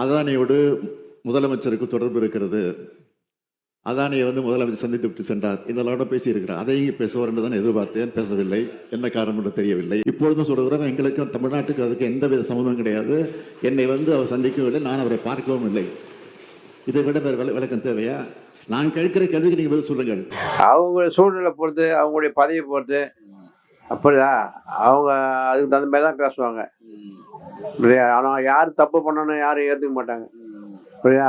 அதானியோடு முதலமைச்சருக்கு தொடர்பு இருக்கிறது. அதானியை வந்து முதலமைச்சர் சந்தித்து விட்டு சென்றார். இதெல்லாம் பேசியிருக்கிறார். அதையும் பேசுவார் என்று தான் எதிர்பார்த்தேன். பேசவில்லை. என்ன காரணம் என்று தெரியவில்லை. இப்பொழுதும் சொல்கிறோம் எங்களுக்கு தமிழ்நாட்டுக்கு அதுக்கு எந்தவித சம்மந்தம் கிடையாது. என்னை வந்து அவர் சந்திக்கவில்லை. நான் அவரை பார்க்கவும் இல்லை. இதை விட வேறு விள- விளக்கம் தேவையா? நான் கேட்கிற கேள்விக்கு நீங்கள் பதில் சொல்லுங்கள். அவங்க சூழ்நிலை பொறுத்து அவங்களுடைய பதவியை பொறுத்து அப்படியா? அவங்க அதுக்கு தகுந்த மாதிரி தான் பேசுவாங்க. புரியா ஆனால் யார் தப்பு பண்ணணும் யாரும் ஏற்றுக்க மாட்டாங்க. புரியா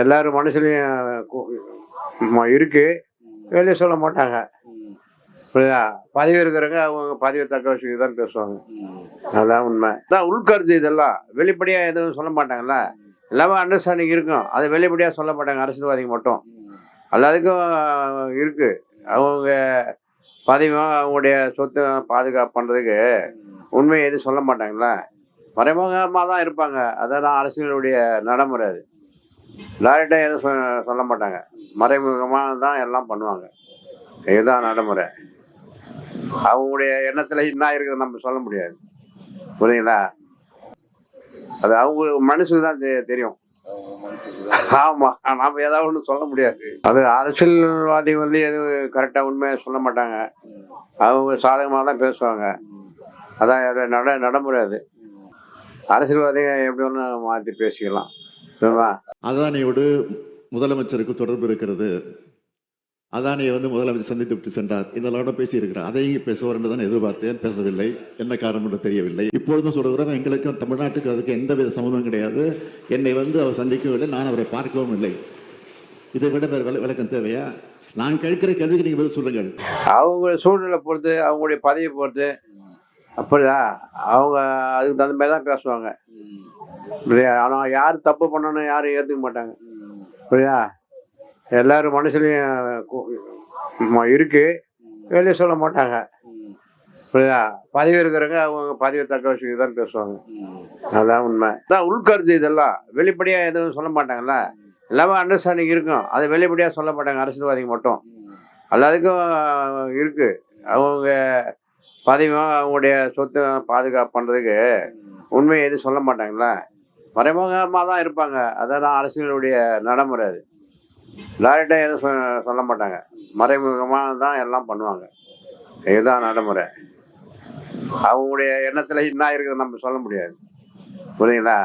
எல்லாரும் மனசுலையும் இருக்கு. வெளியே சொல்ல மாட்டாங்க. புரியா பதவி இருக்கிறவங்க அவங்க பதிவை தக்க வச்சுக்கு தான் பேசுவாங்க. அதான் உண்மை. அதான் உள்கருத்து இதெல்லாம். வெளிப்படையாக எதுவும் சொல்ல மாட்டாங்கல்ல? எல்லாமே அண்டர்ஸ்டாண்டிங் இருக்கும். அதை வெளிப்படையாக சொல்ல மாட்டாங்க. அரசியல்வாதிங்க மட்டும். எல்லாத்துக்கும் இருக்கு. அவங்க பதவியும் அவங்களுடைய சொத்து பாதுகாப்பு பண்ணுறதுக்கு உண்மையை எதுவும் சொல்ல மாட்டாங்களா மறைமுகமாக தான் இருப்பாங்க. அதான் அரசியலுடைய நடைமுறை அது. டேரெக்டாக எதுவும் சொ- சொல்ல மாட்டாங்க. மறைமுகமாக தான் எல்லாம் பண்ணுவாங்க. இதுதான் நடைமுறை. அவங்களுடைய எண்ணத்தில் என்ன இருக்குது நம்ம சொல்ல முடியாது. புரியுங்களா அது அவங்க மனசுக்கு தான் தெரியும். ஆமா நாம ஏதாவது ஒன்று சொல்ல முடியாது. அது அரசியல்வாதி வந்து எதுவும் கரெக்டாக உண்மையாக சொல்ல மாட்டாங்க. அவங்க சாதகமாக தான் பேசுவாங்க. அதான் நட நடைமுறை அது. அரசியல்வாதிங்க எப்படி ஒன்று மாற்றி பேசிக்கலாம். அதானியோடு முதலமைச்சருக்கு தொடர்பு இருக்கிறது. அதானியை வந்து முதலமைச்சர் சந்தித்து விட்டு சென்றார். இதெல்லாம் பேசியிருக்கிறார். அதையும் பேசுவார் என்று தான் எதிர்பார்த்தேன். பேசவில்லை? என்ன காரணம் என்று தெரியவில்லை. இப்பொழுதும் சொல்கிறோம் எங்களுக்கு தமிழ்நாட்டுக்கு அதுக்கு எந்தவித சம்மந்தம் கிடையாது. என்னை வந்து அவர் சந்திக்கவில்லை. நான் அவரை பார்க்கவும் இல்லை. இதை விட வேறு விள- விளக்கம் தேவையா? நான் கேட்கிற கேள்விக்கு நீங்கள் பதில் சொல்லுங்கள். அவங்க சூழ்நிலை பொறுத்து அவங்களுடைய பதவியை பொறுத்து அப்படியா? அவங்க அதுக்கு தகுந்த மாதிரி தான் பேசுவாங்க. இல்லையா ஆனால் யார் தப்பு பண்ணணும் யாரும் ஏற்றுக்க மாட்டாங்க. புரியா எல்லாரும் மனசுலையும் இருக்கு. வெளியே சொல்ல மாட்டாங்க. புரியுதா? பதவி இருக்கிறவங்க அவங்க பதவியை தக்க வச்சுக்கு தான் பேசுவாங்க. அதான் உண்மை. அதான் உள்கருத்து இதெல்லாம். வெளிப்படையாக எதுவும் சொல்ல மாட்டாங்கல்ல? எல்லாமே அண்டர்ஸ்டாண்டிங் இருக்கும். அதை வெளிப்படையாக சொல்ல மாட்டாங்க. அரசியல்வாதிகள் மட்டும். எல்லாத்துக்கும் இருக்குது அவங்க பதவியும் அவங்களுடைய சொத்து பாதுகாப்பு பண்ணுறதுக்கு உண்மையை எதுவும் சொல்ல மாட்டாங்கல்ல மறைமுகமாக தான் இருப்பாங்க. அதான் அரசியலுடைய நடைமுறை அது. டைரெக்டாக எதுவும் சொல்ல மாட்டாங்க. மறைமுகமாக தான் எல்லாம் பண்ணுவாங்க. இதுதான் நடைமுறை. அவங்களுடைய எண்ணத்தில் என்ன இருக்குது நம்ம சொல்ல முடியாது. புரியுங்களா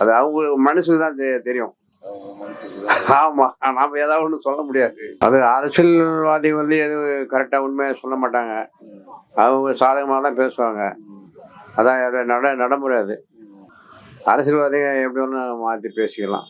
அது அவங்க மனசுக்கு தான் தெரியும். ஆமா நாம ஏதாவது ஒண்ணு சொல்ல முடியாது. அது அரசியல்வாதி வந்து எதுவும் கரெக்டா உண்மையை சொல்ல மாட்டாங்க. அவங்க சாதகமாக தான் பேசுவாங்க. அதான் நட நடைமுறை அது. அரசியல்வாதிங்க எப்படி ஒன்று மாற்றி பேசிக்கலாம்.